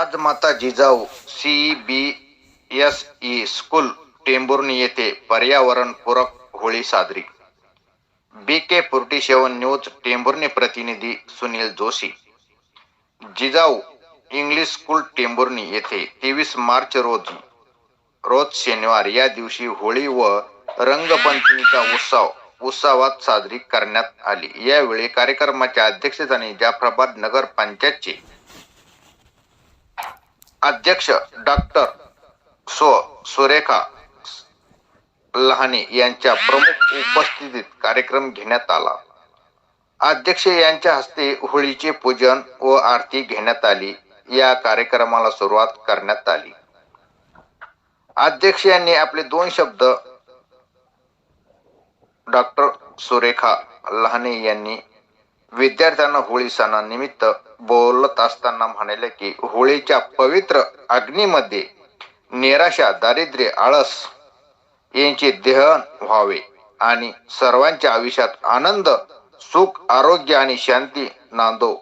Rajmata Jijau C B S E school Tembhurni येथे पर्यावरणपूरक होळी साजरी. B K forty seven news Tembhurni प्रतिनिधी Sunil Joshi. Jijau English school Tembhurni येथे तेवीस मार्च रोजी रोज शनिवार या दिवशी होळी व रंगपंचमीचा उत्सव उत्सवात साजरी करण्यात आली. यावेळी कार्यक्रमाच्या अध्यक्षस्थानी जाफराबाद नगर पंचायतचे अध्यक्ष डॉक्टर सो सुरेखा लहाने यांच्या प्रमुख उपस्थितीत कार्यक्रम घेण्यात आला. अध्यक्ष यांच्या हस्ते होळीचे पूजन व आरती घेण्यात आली. या कार्यक्रमाला सुरुवात करण्यात आली. अध्यक्ष यांनी आपले दोन शब्द डॉक्टर सुरेखा लहाने यांनी विद्यार्थ्यांना होळी सणानिमित्त बोलत असताना म्हणाले की होळीच्या पवित्र अग्नीमध्ये निराशा दारिद्र्य आळस यांचे दहन व्हावे आणि सर्वांच्या आयुष्यात आनंद सुख आरोग्य आणि शांती नांदो.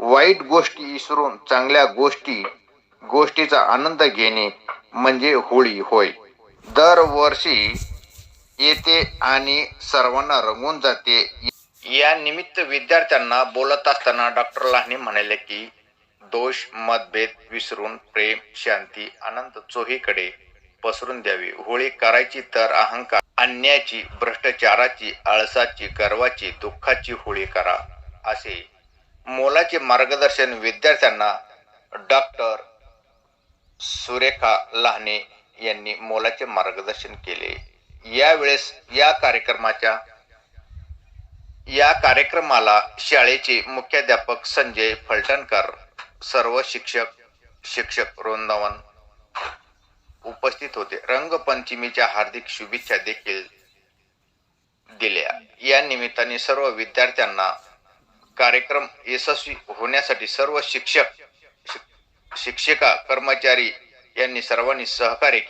वाईट गोष्टी विसरून चांगल्या गोष्टी गोष्टीचा आनंद घेणे म्हणजे होळी होय. दरवर्षी येते आणि सर्वांना रंगून जाते या निमित्त विद्यार्थ्यांना बोलत असताना डॉक्टर लहाने म्हणाले की दोष मतभेद विसरून प्रेम शांती आनंद चोहीकडे पसरून द्यावी. होळी करायची तर अहंकार अन्यायाची भ्रष्टाचाराची आळसाची गर्वाची दुःखाची होळी करा असे मोलाचे मार्गदर्शन विद्यार्थ्यांना डॉक्टर सुरेखा लहाने यांनी मोलाचे मार्गदर्शन केले. यावेळेस या कार्यक्रमाच्या या कार्यक्रमाला शाळेचे मुख्याध्यापक संजय फलटणकर सर्व शिक्षक शिक्षक वृंदावन उपस्थित होते. रंगपंचमीच्या हार्दिक शुभेच्छा देखील दिल्या. या निमित्ताने सर्व विद्यार्थ्यांना कार्यक्रम यशस्वी होण्यासाठी सर्व शिक्षक शिक्षिका कर्मचारी यांनी सर्वांनी सहकार्य